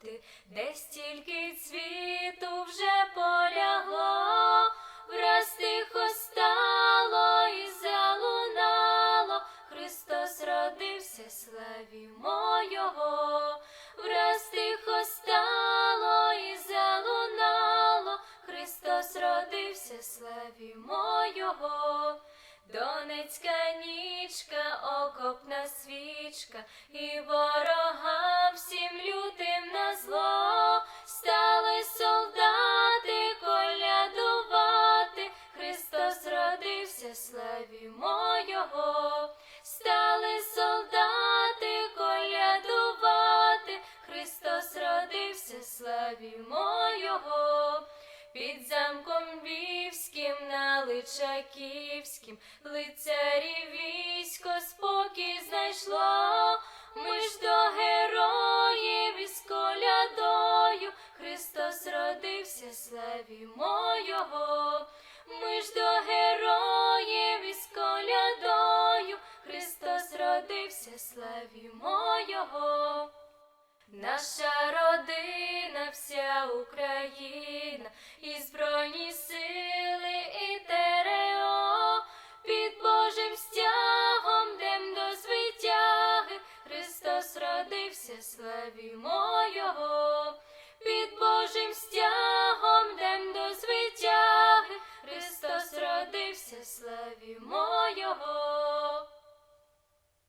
бути, де стільки цвіту вже полягло, враз тихо стало і залунало, Христос родився, славімо Його, враз тихо стало і залунало, Христос родився, славімо Його. Донецька нічка, окопна свічка, і ворогам Його, стали солдати колядувати, Христос родився, славімо Його. Під замком Львівським на Личаківським лицарі військо спокій знайшло. Ми ж до героїв із колядою Христос родився, славімо Його. Славімо Його. Наша родина, вся Україна, і Збройні сили, і ТРО, під Божим стягом дем до звитяги, Христос родився, славімо Його, під